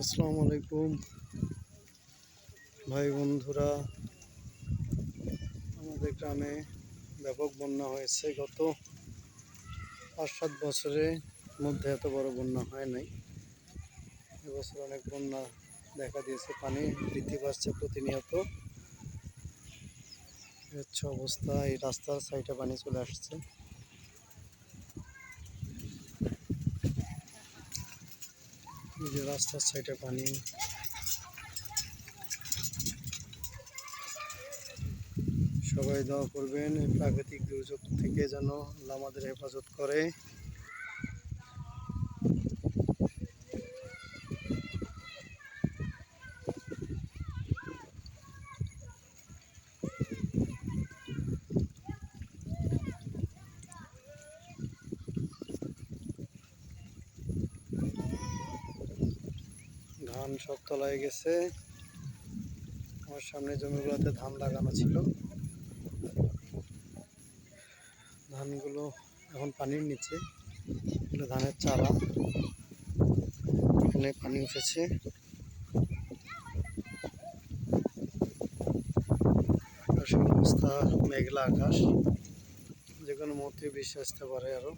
আসসালামু আলাইকুম। ভাই বন্ধুরা, আমাদের গ্রামে ব্যাপক বন্যা হয়েছে। গত পাঁচ সাত বছরের মধ্যে এত বড় বন্যা হয় নাই। এবছর অনেক বন্যা দেখা দিয়েছে, পানি বৃদ্ধি পাচ্ছে প্রতিনিয়ত। হচ্ছে অবস্থা, এই রাস্তার সাইডে পানি চলে আসছে। যে রাস্তার সাইডে পানি। সবাই দোয়া করবেন প্রাকৃতিক দুর্যোগ থেকে যেন আমাদের হেফাজত করে। ধান সব তলায় গেছে। আমার সামনে জমিগুলোতে ধান লাগানো ছিল। ধানগুলো এখন পানির নিচে। ধানের চারা। এখানে পানি উঠেছে। আকাশের অবস্থা মেঘলা আকাশ। যে কোনো মুহূর্তে আসতে পারে আরও।